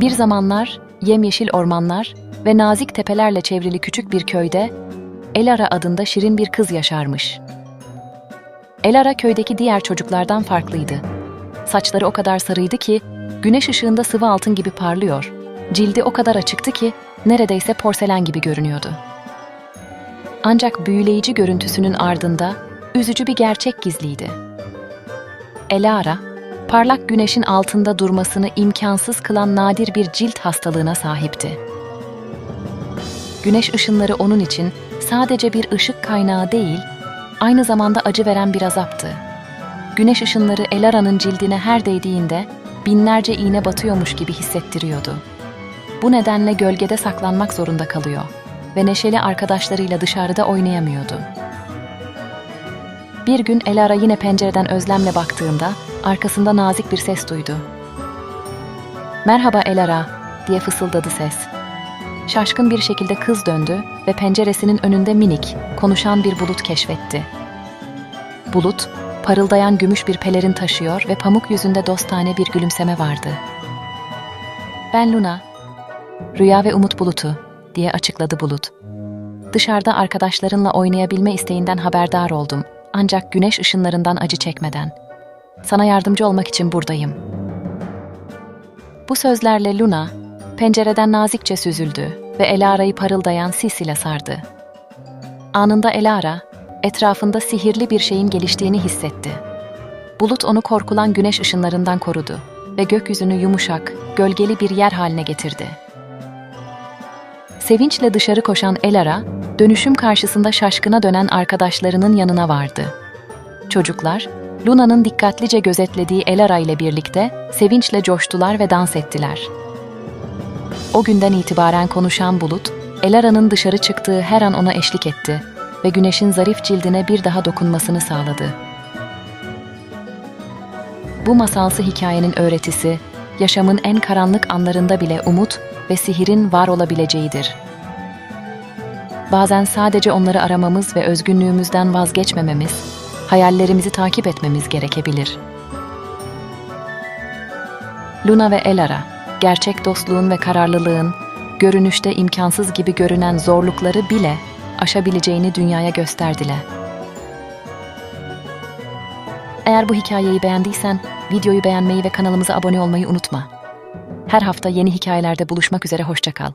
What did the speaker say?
Bir zamanlar yemyeşil ormanlar ve nazik tepelerle çevrili küçük bir köyde Elara adında şirin bir kız yaşarmış. Elara köydeki diğer çocuklardan farklıydı. Saçları o kadar sarıydı ki güneş ışığında sıvı altın gibi parlıyor. Cildi o kadar açıktı ki neredeyse porselen gibi görünüyordu. Ancak büyüleyici görüntüsünün ardında üzücü bir gerçek gizliydi. Elara, parlak güneşin altında durmasını imkansız kılan nadir bir cilt hastalığına sahipti. Güneş ışınları onun için sadece bir ışık kaynağı değil, aynı zamanda acı veren bir azaptı. Güneş ışınları Elara'nın cildine her değdiğinde binlerce iğne batıyormuş gibi hissettiriyordu. Bu nedenle gölgede saklanmak zorunda kalıyor ve neşeli arkadaşlarıyla dışarıda oynayamıyordu. Bir gün Elara yine pencereden özlemle baktığında arkasında nazik bir ses duydu. "Merhaba Elara," diye fısıldadı ses. Şaşkın bir şekilde kız döndü ve penceresinin önünde minik, konuşan bir bulut keşfetti. Bulut, parıldayan gümüş bir pelerin taşıyor ve pamuk yüzünde dostane bir gülümseme vardı. "Ben Luna, rüya ve umut bulutu," diye açıkladı bulut. Dışarıda arkadaşlarınla oynayabilme isteğinden haberdar oldum. Ancak güneş ışınlarından acı çekmeden. Sana yardımcı olmak için buradayım. Bu sözlerle Luna, pencereden nazikçe süzüldü ve Elara'yı parıldayan sis ile sardı. Anında Elara, etrafında sihirli bir şeyin geliştiğini hissetti. Bulut onu korkulan güneş ışınlarından korudu ve gökyüzünü yumuşak, gölgeli bir yer haline getirdi. Sevinçle dışarı koşan Elara, dönüşüm karşısında şaşkına dönen arkadaşlarının yanına vardı. Çocuklar, Luna'nın dikkatlice gözetlediği Elara ile birlikte sevinçle coştular ve dans ettiler. O günden itibaren konuşan bulut, Elara'nın dışarı çıktığı her an ona eşlik etti ve güneşin zarif cildine bir daha dokunmasını sağladı. Bu masalsı hikayenin öğretisi, yaşamın en karanlık anlarında bile umut ve sihirin var olabileceğidir. Bazen sadece onları aramamız ve özgünlüğümüzden vazgeçmememiz, hayallerimizi takip etmemiz gerekebilir. Luna ve Elara, gerçek dostluğun ve kararlılığın, görünüşte imkansız gibi görünen zorlukları bile aşabileceğini dünyaya gösterdiler. Eğer bu hikayeyi beğendiysen, videoyu beğenmeyi ve kanalımıza abone olmayı unutma. Her hafta yeni hikayelerde buluşmak üzere hoşça kal.